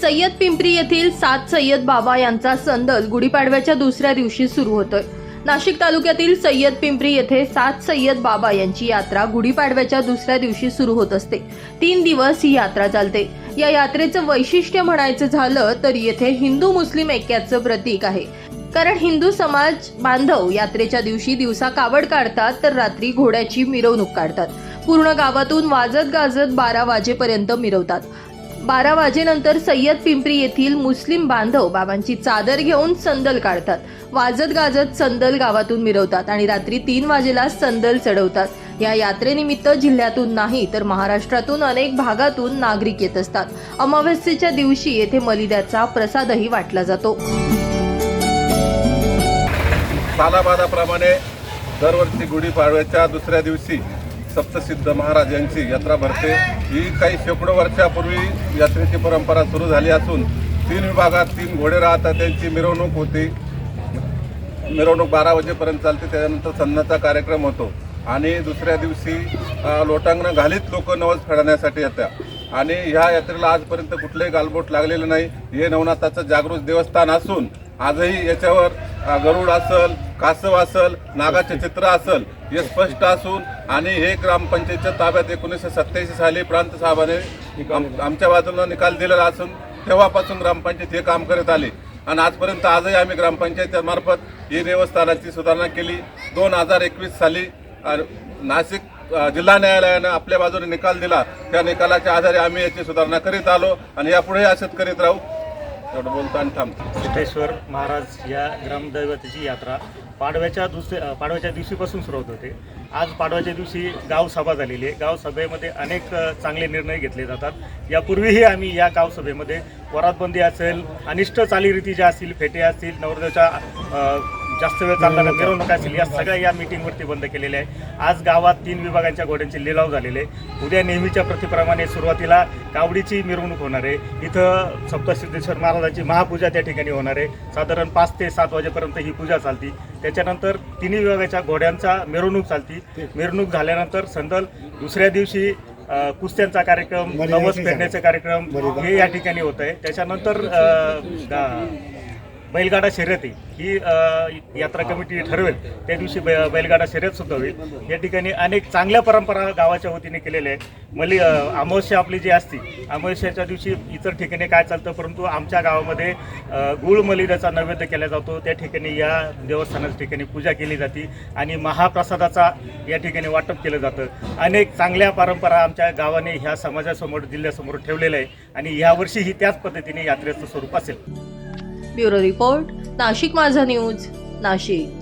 सय्यद पिंपरी येथील सात सय्यद बाबा यांचा संदल गुढीपाडव्याच्या दुसऱ्या दिवशी सुरू होतोय. नाशिक तालुक्यातील सय्यद पिंपरी येथे सात सय्यद बाबा यांची यात्रा गुढीपाडव्याच्या दुसऱ्या दिवशी सुरू होत असते. तीन दिवस ही यात्रा चालते. या यात्रेचं वैशिष्ट्य म्हणायचं झालं तर येथे हिंदू मुस्लिम ऐक्याचं प्रतीक आहे. कारण हिंदू समाज बांधव यात्रेच्या दिवशी दिवसा कावड काढतात तर रात्री घोड्याची मिरवणूक काढतात. पूर्ण गावातून वाजत गाजत बारा वाजेपर्यंत मिरवतात. बारा वाजेनंतर सय्यद पिंपरी येथील मुस्लिम बांधव बाबांची चादर घेऊन संदल काढतात. वाजत गाजत संदल गावातून मिरवतात आणि रात्री तीन वाजेला संदल चढवतात. या यात्रेनिमित्त जिल्ह्यातून नाही तर महाराष्ट्रातून अनेक भागातून नागरिक येत असतात. अमावस्येच्या दिवशी येथे मलिद्याचा प्रसादही वाटला जातो. सालाबादाप्रमाणे दरवर्षी गुढीपाडव्याच्या दुसऱ्या दिवशी सप्तसिद्ध महाराज यांची यात्रा भरते. ही काही शेकडो वर्षापूर्वी यात्रेची परंपरा सुरू झाली असून तीन विभागात तीन घोडे राहतात त्यांची मिरवणूक होती. मिरवणूक बारा वाजेपर्यंत चालते त्याच्यानंतर सन्नाचा कार्यक्रम होतो. आणि दुसऱ्या दिवशी लोटांगणं घालीत लोक नवस फेडण्यासाठी येतात आणि ह्या यात्रेला आजपर्यंत कुठलंही गालबोट लागलेलं नाही. हे नवनाथाचं जागृत देवस्थान असून आजही याच्यावर गरुड असल कासव असल नागाचे चित्र असल हे स्पष्ट असून आणि हे ग्रामपंचायतच्या ताब्यात एकोणीसशे सत्याऐंशी साली प्रांत साहेबाने आमच्या बाजूला निकाल दिलेला असून तेव्हापासून ग्रामपंचायत हे काम करत आले. आणि आजपर्यंत आजही आम्ही ग्रामपंचायतीमार्फत ही देवस्थानाची सुधारणा केली. दोन हजार एकवीस साली नाशिक जिल्हा न्यायालयानं आपल्या बाजूने निकाल दिला. त्या निकालाच्या आधारे आम्ही याची सुधारणा करीत आलो आणि यापुढे असंच करीत राहू. एवढं बोलतो आणि थांबतो सिद्धेश्वर महाराज या ग्रामदैवताची यात्रा पाडव्याच्या दुसऱ्या पाडव्याच्या दिवशीपासून सुरू होत होते. आज पाडव्याच्या दिवशी गावसभा झालेली आहे. गावसभेमध्ये अनेक चांगले निर्णय घेतले जातात. यापूर्वीही आम्ही या गावसभेमध्ये वरातबंदी असेल अनिष्ट चालीरीती ज्या असतील फेटे असतील नवरदेवच्या जास्त वेळ चालणाऱ्या मिरवणूक असतील या सगळ्या या मिटिंगवरती बंद केलेल्या आहे. आज गावात तीन विभागांच्या घोड्यांचे लिलाव झालेले आहे. उद्या नेहमीच्या प्रतिप्रमाणे सुरुवातीला कावडीची मिरवणूक होणार आहे. इथं सप्तसिद्धेश्वर महाराजांची महापूजा त्या ठिकाणी होणार आहे. साधारण पाच ते सात वाजेपर्यंत ही पूजा चालती. त्याच्यानंतर तिन्ही विभागाच्या घोड्यांचा मिरवणूक चालती. मिरवणूक झाल्यानंतर संदल दुसऱ्या दिवशी कुस्त्यांचा कार्यक्रम नवस फेडण्याचा कार्यक्रम हे या ठिकाणी होत आहे त्याच्यानंतर बैलगाडा शर्यती ही यात्रा कमिटी ठरवेल. त्या दिवशी बै बैलगाडा शर्यत सुद्धा होईल. या ठिकाणी अनेक चांगल्या परंपरा गावाच्या वतीने केलेल्या आहेत. मली अमावस्या आपली जी असती अमावस्याच्या दिवशी इतर ठिकाणी काय चालतं परंतु आमच्या गावामध्ये गुळ मलिदाचा नैवेद्य केला जातो. त्या ठिकाणी या देवस्थानाच्या ठिकाणी पूजा केली जाते आणि महाप्रसादाचा या ठिकाणी वाटप केलं जातं. अनेक चांगल्या परंपरा आमच्या गावाने ह्या समाजासमोर जिल्ह्यासमोर ठेवलेल्या आहे आणि यावर्षीही त्याच पद्धतीने यात्रेचं स्वरूप असेल. ब्युरो रिपोर्ट नाशिक माझा न्यूज नाशिक.